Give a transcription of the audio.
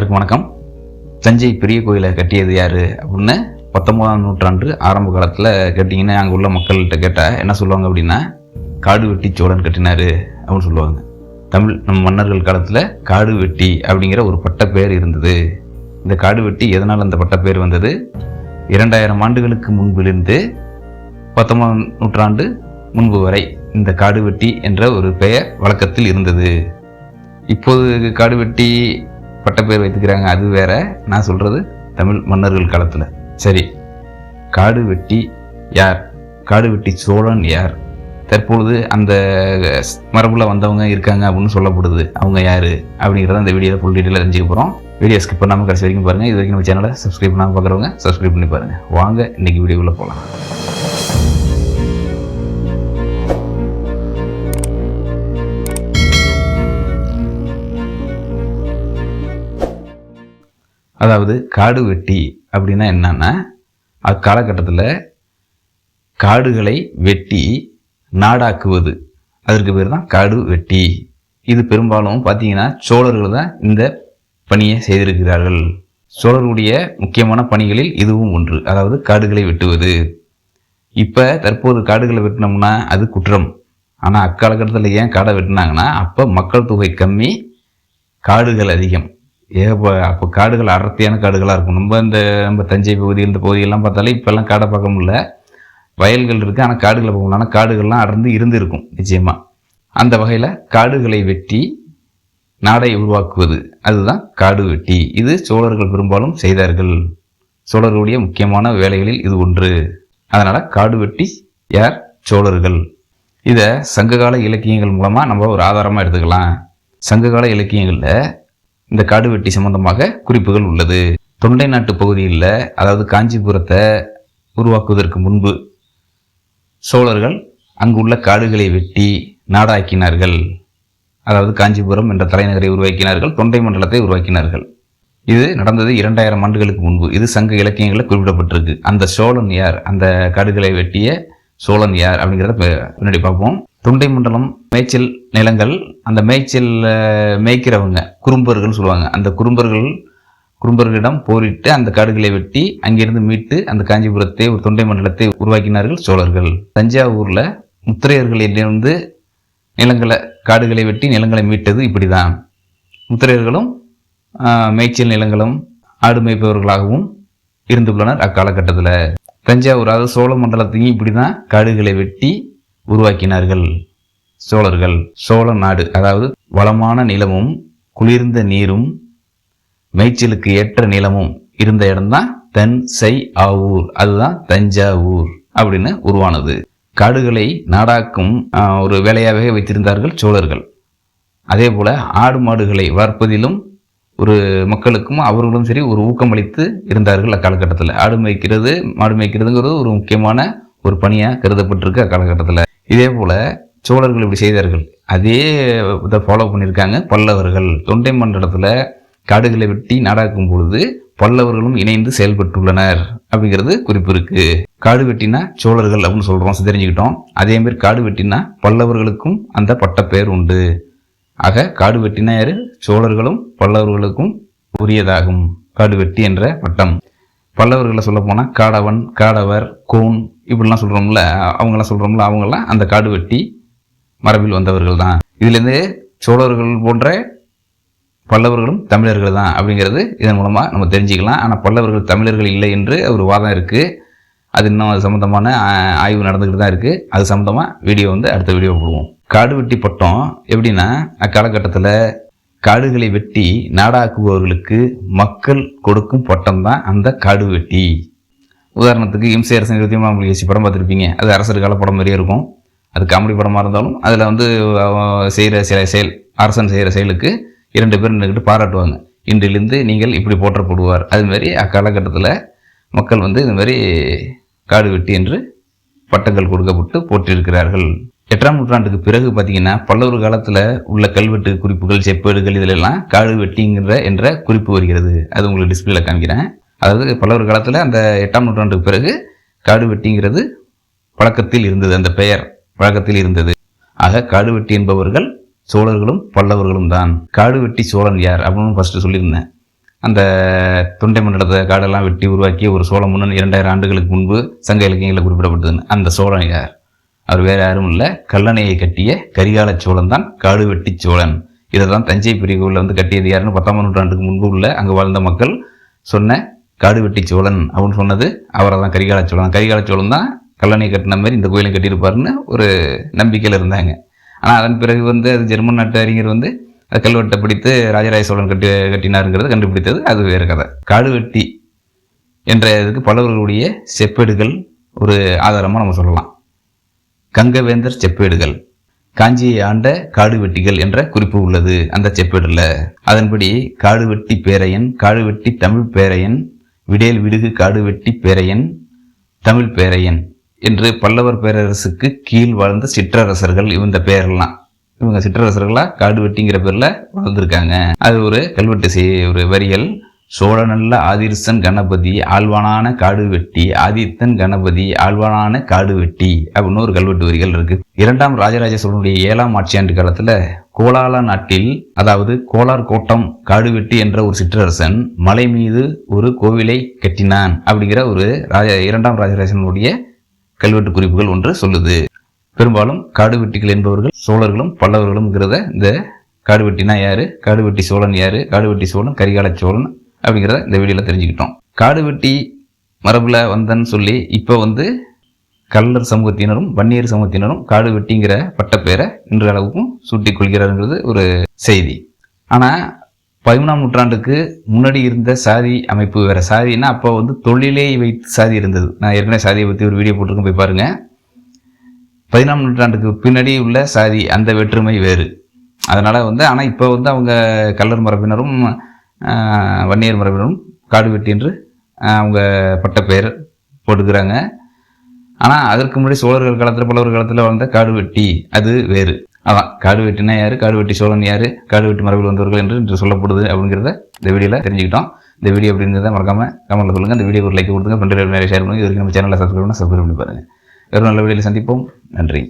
அனைவருக்கும் வணக்கம். தஞ்சை பெரிய கோயிலை கட்டியது யாரு அப்படின்னு பத்தொன்பதாம் நூற்றாண்டு ஆரம்ப காலத்தில் கேட்டிங்கன்னா அங்கே உள்ள மக்கள்கிட்ட கேட்டால் என்ன சொல்லுவாங்க அப்படின்னா காடு வெட்டி சோழன் கட்டினார் அப்படின்னு சொல்லுவாங்க. தமிழ் நம்ம மன்னர்கள் காலத்தில் காடு வெட்டி அப்படிங்கிற ஒரு பட்டப்பேர் இருந்தது. இந்த காடு வெட்டி எதனால் அந்த பட்டப்பேர் வந்தது? இரண்டாயிரம் ஆண்டுகளுக்கு முன்பிலிருந்து பத்தொன்பதாம் நூற்றாண்டு முன்பு வரை இந்த காடு வெட்டி என்ற ஒரு பெயர் வழக்கத்தில் இருந்தது. இப்போது காடு வெட்டி பட்டப்பேர் வைத்துக்கிறாங்க அது வேற. நான் சொல்கிறது தமிழ் மன்னர்கள் காலத்தில். சரி காடு வெட்டி யார்? காடு வெட்டி சோழன் யார்? தற்பொழுது அந்த மரபில் வந்தவங்க இருக்காங்க அப்படின்னு சொல்லப்படுது. அவங்க யார்? அப்படிங்கிறத அந்த வீடியோவில் ஃபுல் டீட்டெயில் தெரிஞ்சுக்க போகிறோம் வீடியோ ஸ்கிப் பண்ணாமல் கடைசி வரைக்கும் பாருங்கள் இது வரைக்கும் நம்ம சேனலை சப்ஸ்கிரைப் பண்ணாமல் பார்க்குறவங்க சப்ஸ்கிரைப் பண்ணி பாருங்கள் வாங்க இன்னைக்கு வீடியோவில் போகலாம் அதாவது காடு வெட்டி அப்படின்னா என்னென்னா அக்காலகட்டத்தில் காடுகளை வெட்டி நாடாக்குவது. அதற்கு பேர் தான் காடு வெட்டி. இது பெரும்பாலும் பார்த்தீங்கன்னா சோழர்கள் தான் இந்த பணியை செய்திருக்கிறார்கள். சோழர்களுடைய முக்கியமான பணிகளில் இதுவும் ஒன்று அதாவது காடுகளை வெட்டுவது. இப்போ தற்போது காடுகளை வெட்டினோம்னா அது குற்றம். ஆனால் அக்காலகட்டத்தில் ஏன் காடை வெட்டினாங்கன்னா அப்போ மக்கள் தொகை கம்மி காடுகள் அதிகம். ஏகப்ப அப்போ காடுகள் அடர்த்தியான காடுகளாக இருக்கும். நம்ம இந்த நம்ம தஞ்சை பகுதி இந்த பகுதியெல்லாம் பார்த்தாலே இப்போல்லாம் காடை பார்க்க முடியல. வயல்கள் இருக்குது ஆனால் காடுகளை பார்க்க முடியல. ஆனால் காடுகள்லாம் அடர்ந்து இருந்து இருக்கும் நிச்சயமாக அந்த வகையில் காடுகளை வெட்டி நாடை உருவாக்குவது அதுதான் காடு வெட்டி. இது சோழர்கள் பெரும்பாலும் செய்தார்கள். சோழர்களுடைய முக்கியமான வேலைகளில் இது ஒன்று. அதனால் காடு வெட்டி யார்? சோழர்கள். இதை சங்ககால இலக்கியங்கள் மூலமாக நம்ம ஒரு ஆதாரமாக எடுத்துக்கலாம். சங்ககால இலக்கியங்களில் இந்த காடு வெட்டி சம்பந்தமாக குறிப்புகள் உள்ளது. தொண்டை நாட்டு பகுதியில் அதாவது காஞ்சிபுரத்தை உருவாக்குவதற்கு முன்பு சோழர்கள் அங்குள்ள காடுகளை வெட்டி நாடாக்கினார்கள். அதாவது காஞ்சிபுரம் என்ற தலைநகரை உருவாக்கினார்கள் தொண்டை மண்டலத்தை உருவாக்கினார்கள். இது நடந்தது இரண்டாயிரம் ஆண்டுகளுக்கு முன்பு. இது சங்க இலக்கியங்களில் குறிப்பிடப்பட்டிருக்கு. அந்த சோழன் யார்? அந்த காடுகளை வெட்டிய சோழன் யார்? அப்படிங்கிறத பின்னாடி பார்ப்போம். தொண்டை மண்டலம் மேய்ச்சல் நிலங்கள் அந்த மேய்ச்சல் மேய்க்கிறவங்க குறும்பர்கள் சொல்லுவாங்க. அந்த குறும்பர்கள் குறும்பர்களிடம் போரிட்டு அந்த காடுகளை வெட்டி அங்கிருந்து மீட்டு அந்த காஞ்சிபுரத்தை ஒரு தொண்டை மண்டலத்தை உருவாக்கினார்கள் சோழர்கள். தஞ்சாவூரில் முத்திரையர்களிலிருந்து நிலங்களை காடுகளை வெட்டி நிலங்களை மீட்டது இப்படிதான். முத்திரையர்களும் மேய்ச்சல் நிலங்களும் ஆடு மேய்ப்பவர்களாகவும் இருந்துள்ளனர் அக்காலகட்டத்தில். தஞ்சாவூர் அதாவது சோழ மண்டலத்தையும் இப்படி தான் காடுகளை வெட்டி உருவாக்கினார்கள் சோழர்கள். சோழ நாடு அதாவது வளமான நிலமும் குளிர்ந்த நீரும் மேய்ச்சலுக்கு ஏற்ற நிலமும் இருந்த இடம்தான் தன் சை ஆவூர் அதுதான் தஞ்சாவூர் அப்படின்னு உருவானது. காடுகளை நாடாக்கும் ஒரு வேலையாகவே வைத்திருந்தார்கள் சோழர்கள். அதே போல ஆடு மாடுகளை வளர்ப்பதிலும் ஒரு மக்களுக்கும் அவர்களும் சரி ஒரு ஊக்கமளித்து இருந்தார்கள் அக்காலகட்டத்தில். ஆடு மேய்க்கிறது மாடு மேய்க்கிறதுங்கிறது ஒரு முக்கியமான ஒரு பணியாக கருதப்பட்டிருக்கு அக்காலகட்டத்தில். இதே போல் சோழர்கள் இப்படி செய்தார்கள். அதே இதை ஃபாலோ பண்ணியிருக்காங்க பல்லவர்கள். தொண்டை மண்டலத்தில் காடுகளை வெட்டி நாடாக்கும் பொழுது பல்லவர்களும் இணைந்து செயல்பட்டுள்ளனர் அப்படிங்கிறது குறிப்பு இருக்கு. காடு வெட்டினா சோழர்கள் அப்படின்னு சொல்கிறோம் தெரிஞ்சுக்கிட்டோம் அதே மாதிரி காடு வெட்டினா பல்லவர்களுக்கும் அந்த பட்டப்பெயர் உண்டு. ஆக காடு வெட்டினா யாரு? சோழர்களும் பல்லவர்களுக்கும் உரியதாகும். காடு வெட்டி என்ற பட்டம். பல்லவர்களை சொல்ல போனால் காடவன் காடவர் கோன் இப்படிலாம் சொல்கிறோம்ல அவங்கெல்லாம் சொல்கிறோம்ல அவங்களாம் அந்த காடு வெட்டி மரபில் வந்தவர்கள் தான். இதுலேருந்து சோழர்கள் போன்ற பல்லவர்களும் தமிழர்கள் தான் அப்படிங்கிறது இதன் மூலமாக நம்ம தெரிஞ்சுக்கலாம். ஆனால் பல்லவர்கள் தமிழர்கள் இல்லை என்று ஒரு வாதம் இருக்குது அது இன்னும் அது சம்மந்தமான ஆய்வு நடந்துக்கிட்டு தான் இருக்குது அது சம்மந்தமாக வீடியோ வந்து அடுத்த வீடியோ போடுவோம். காடு வெட்டி பட்டம் எப்படின்னா அக்காலகட்டத்தில் காடுகளை வெட்டி நாடாக்குபவர்களுக்கு மக்கள் கொடுக்கும் பட்டம் தான் அந்த காடு வெட்டி. உதாரணத்துக்கு இம்சை அரசன் இருபத்தி மூணாம் புலிகேசி படம் பார்த்துருப்பீங்க. அது அரசர் கால படம் மாதிரியே இருக்கும். அது காமெடி படமாக இருந்தாலும் அதில் வந்து செய்கிற சில செயல் அரசன் செய்கிற செயலுக்கு இரண்டு பேர் நின்றுக்கிட்டு பாராட்டுவாங்க. இன்றிலிருந்து நீங்கள் இப்படி போற்றப்படுவார். அது மாதிரி அக்காலகட்டத்தில் மக்கள் வந்து இந்த மாதிரி காடு வெட்டி என்று பட்டங்கள் கொடுக்கப்பட்டு போற்றியிருக்கிறார்கள் எட்டாம் நூற்றாண்டுக்கு பிறகு பார்த்தீங்கன்னா பல்லவர் காலத்தில் உள்ள கல்வெட்டு குறிப்புகள் செப்பேடுகள் இதிலெல்லாம் காடு வெட்டிங்கிற என்ற குறிப்பு வருகிறது. அது உங்களுக்கு டிஸ்பிளேல காமிக்கிறேன் அதாவது பல்லவர் காலத்தில் அந்த எட்டாம் நூற்றாண்டுக்கு பிறகு காடு வெட்டிங்கிறது பழக்கத்தில் இருந்தது. அந்த பெயர் பழக்கத்தில் இருந்தது. ஆக காடு வெட்டி என்பவர்கள் சோழர்களும் பல்லவர்களும் தான். காடு வெட்டி சோழன் யார் அப்படின்னு ஃபஸ்ட்டு சொல்லியிருந்தேன். அந்த தொண்டை மண்டலத்தை காடெல்லாம் வெட்டி உருவாக்கி ஒரு சோழ முன்னன் இரண்டாயிரம் ஆண்டுகளுக்கு முன்பு சங்க இலக்கியங்களில் குறிப்பிடப்பட்டதுன்னு. அந்த சோழன் யார்? அவர் வேற யாரும் இல்லை. கல்லணையை கட்டிய கரிகால சோழன் தான் காடு வெட்டி சோழன். இதை தான் தஞ்சை பெரிய கோவிலில் வந்து கட்டியது யாருன்னு பத்தாம் நூற்றாண்டுக்கு முன்பு உள்ள அங்கே வாழ்ந்த மக்கள் சொன்ன காடு வெட்டி சோழன் அப்படின்னு சொன்னது அவரை தான் கரிகால சோழன். கரிகால சோழன் தான் கல்லணை கட்டின மாதிரி இந்த கோயிலை கட்டியிருப்பாருன்னு ஒரு நம்பிக்கையில் இருந்தாங்க. ஆனால் அதன் பிறகு வந்து அது ஜெர்மன் நாட்டு அறிஞர் வந்து அது கல்வெட்டை பிடித்து ராஜராஜ சோழன் கட்டி கட்டினாருங்கிறத கண்டுபிடித்தது. அது வேறு கதை. காடு வெட்டி என்ற இதுக்கு பலவர்களுடைய செப்பேடுகள் ஒரு ஆதாரமாக நம்ம சொல்லலாம். கங்கவேந்தர் செப்பேடுகள். காஞ்சியை ஆண்ட காடுவெட்டிகள் என்ற குறிப்பு உள்ளது. அந்த செப்பேடுல அதன்படி காடுவெட்டி பேரையன் காடுவெட்டி தமிழ் பேரையன் விடேல் விடுகு காடுவெட்டி பேரையன் தமிழ் பேரையன் என்று பல்லவர் பேரரசுக்கு கீழ் வாழ்ந்த சிற்றரசர்கள் இந்த பெயரெல்லாம் இவங்க சிற்றரசர்களா காடுவெட்டிங்கிற பேரில் பேர்ல வாழ்ந்திருக்காங்க. அது ஒரு கல்வெட்டு செய்ய ஒரு வரியல் சோழநல்ல ஆதிர்சன் கணபதி ஆழ்வானான காடு வெட்டி ஆதித்தன் கணபதி ஆழ்வானான காடு வெட்டி அப்படின்னு ஒரு கல்வெட்டு வரிகள் இருக்கு. இரண்டாம் ராஜராஜ சோழனுடைய ஏழாம் ஆட்சியாண்டு காலத்துல கோலால நாட்டில் அதாவது கோலார் கோட்டம் காடு வெட்டி என்ற ஒரு சிற்றரசன் மலை மீது ஒரு கோவிலை கட்டினான் அப்படிங்கிற ஒரு ராஜ இரண்டாம் ராஜராஜனுடைய கல்வெட்டு குறிப்புகள் ஒன்று சொல்லுது. பெரும்பாலும் காடு வெட்டிகள் என்பவர்கள் சோழர்களும் பல்லவர்களும்ங்கிறத இந்த காடு வெட்டினா யாரு? காடு வெட்டி சோழன் யாரு? காடு வெட்டி சோழன் கரிகால சோழன் அப்படிங்கிறத இந்த வீடியோவில் தெரிஞ்சுக்கிட்டோம். காடு வெட்டி மரபில் வந்தன்னு சொல்லி இப்போ வந்து கல்லர் சமூகத்தினரும் வன்னியர் சமூகத்தினரும் காடு வெட்டிங்கிற பட்டப்பேரை இன்று அளவுக்கும் சூட்டிக் கொள்கிறாருங்கிறது ஒரு செய்தி. ஆனால் பதிமூணாம் நூற்றாண்டுக்கு முன்னாடி இருந்த சாதி அமைப்பு வேறு. சாதினா அப்போ வந்து தொழிலே வைத்து சாதி இருந்தது. நான் ஏற்கனவே சாதியை பற்றி ஒரு வீடியோ போட்டிருக்கேன் போய் பாருங்க. பதினாம் நூற்றாண்டுக்கு பின்னாடி உள்ள சாதி அந்த வேற்றுமை வேறு. அதனால் வந்து ஆனால் இப்போ வந்து அவங்க கல்லர் மரபினரும் வன்னியர் மரபினரும் காடுவெட்டி என்று அவங்க பட்ட பெயர் போட்டுக்கிறாங்க. ஆனால் அதற்கு முன்னாடி சோழர்கள் காலத்தில் பல்லவர் காலத்தில் வாழ்ந்த காடுவெட்டி அது வேறு. அதான் காடுவெட்டினா யார்? காடுவெட்டி சோழன் யார்? காடுவெட்டி மரபில் வந்தவர்கள் என்று இன்று சொல்லப்படுது அப்படிங்கிறத இந்த வீடியோவில் தெரிஞ்சுக்கிட்டோம். இந்த வீடியோ அப்படிங்கிறத மறக்காம கமெண்ட்டில் சொல்லுங்கள் இந்த வீடியோ ஒரு லைக் கொடுத்துங்க. ஃப்ரெண்டு நிறைய ஷேர் பண்ணுங்கள் இது வரைக்கும் நம்ம சேனலில் சப்ஸ்கிரைப் பண்ணி சப்ஸ்கிரைப் பண்ணி பாருங்கள் வேறு நல்ல வீடியோவில் சந்திப்போம். நன்றி.